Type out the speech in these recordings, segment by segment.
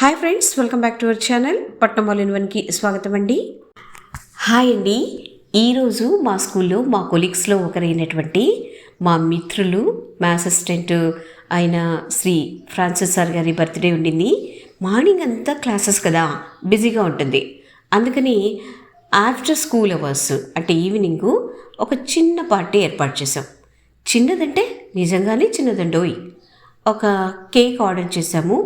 hi friends welcome back to our channel Patnam in వన్కి స్వాగతం అండి హాయ్ అండి ఈరోజు మా స్కూల్లో మా కొలీగ్స్లో ఒకరైనటువంటి మా మిత్రులు మా అసిస్టెంట్ అయిన శ్రీ ఫ్రాన్సిస్ సార్ గారి బర్త్డే ఉండింది మార్నింగ్ అంతా క్లాసెస్ కదా బిజీగా ఉంటుంది అందుకని ఆఫ్టర్ స్కూల్ అవర్స్ అంటే ఈవినింగ్ ఒక చిన్న పార్టీ ఏర్పాటు చేసాం చిన్నదంటే నిజంగానే చిన్నదండోయ్ ఒక కేక్ ఆర్డర్ చేశాము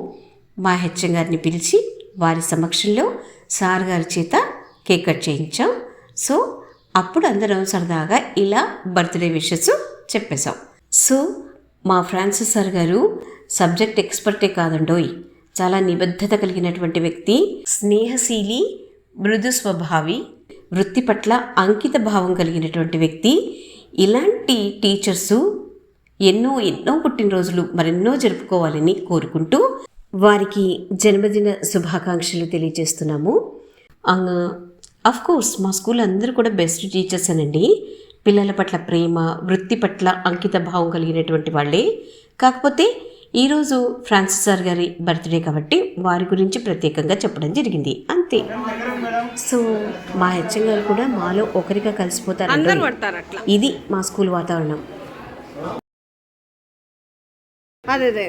మా హెచ్ఎం గారిని పిలిచి వారి సమక్షంలో సార్ గారి చేత కేక్ కట్ చేయించాం సో అప్పుడు అందరం సరదాగా ఇలా బర్త్డే విషెస్ చెప్పేశాం సో మా ఫ్రాన్సిస్ సార్ గారు సబ్జెక్ట్ ఎక్స్పర్టే కాదండోయ్ చాలా నిబద్ధత కలిగినటువంటి వ్యక్తి స్నేహశీలి మృదు స్వభావి వృత్తి పట్ల అంకిత భావం కలిగినటువంటి వ్యక్తి ఇలాంటి టీచర్సు ఎన్నో ఎన్నో పుట్టినరోజులు మరెన్నో జరుపుకోవాలని కోరుకుంటూ వారికి జన్మదిన శుభాకాంక్షలు తెలియజేస్తున్నాము అఫ్ కోర్స్ మా స్కూల్ అందరూ కూడా బెస్ట్ టీచర్స్ అనండి పిల్లల పట్ల ప్రేమ వృత్తి పట్ల అంకిత భావం కలిగినటువంటి వాళ్ళే కాకపోతే ఈరోజు ఫ్రాన్సిస్ సార్ గారి బర్త్డే కాబట్టి వారి గురించి ప్రత్యేకంగా చెప్పడం జరిగింది అంతే సో మా హెచ్ఎం గారు కూడా మాలో ఒకరిగా కలిసిపోతారు ఇది మా స్కూల్ వాతావరణం అదే అదే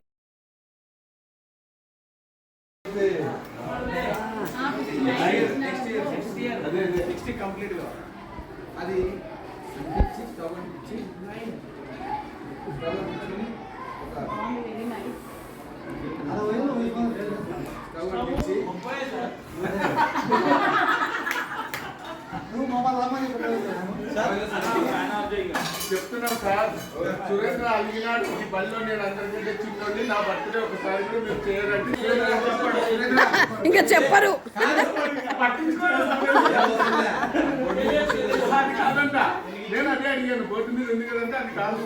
కంప్లీట్ కంప్లీట్గా అది సిక్స్ డబల్ సిక్స్ నైన్ ఒక చెప్తున్నాం సార్ సురేంద్ర అలిగినాడు ఈ బలిలో నేను అందరికంటే చిన్నోడి నా బర్త్డే ఒకసారి మీరు చేయరండి ఇంకా చెప్పరు నేను అదే అడిగాను బోర్డు మీద ఉంది కదంటే అది కాదు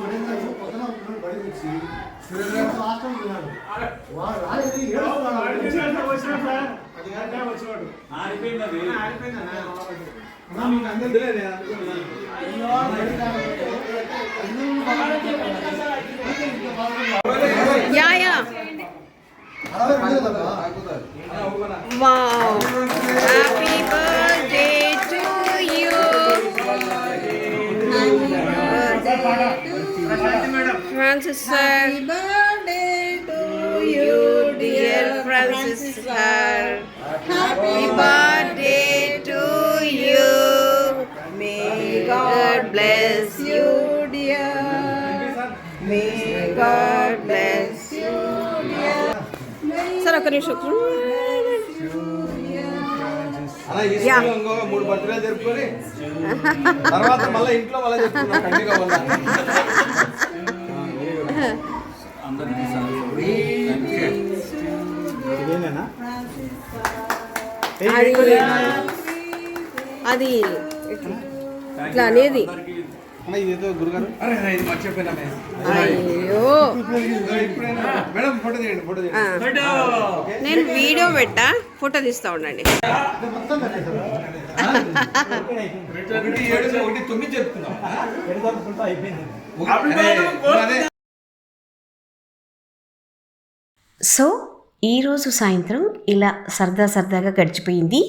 వచ్చినాడు ఆడిపోయింది ఆడిపోయిందన్నా yeah yeah wow happy birthday to you Francis sir you dear Francis sir happy birthday sir ఒక నిమిషం అది ఇట్లా అనేది నేను వీడియో పెట్టా ఫోటో తీస్తా ఉండండి సో ఈరోజు సాయంత్రం ఇలా సరదా సరదాగా గడిచిపోయింది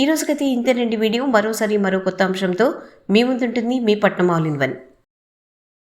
ఈ రోజుకైతే ఇంతేనండి వీడియో మరోసారి మరో కొత్త అంశంతో మీ ముందుంటుంది మీ పట్నం ఇన్ వన్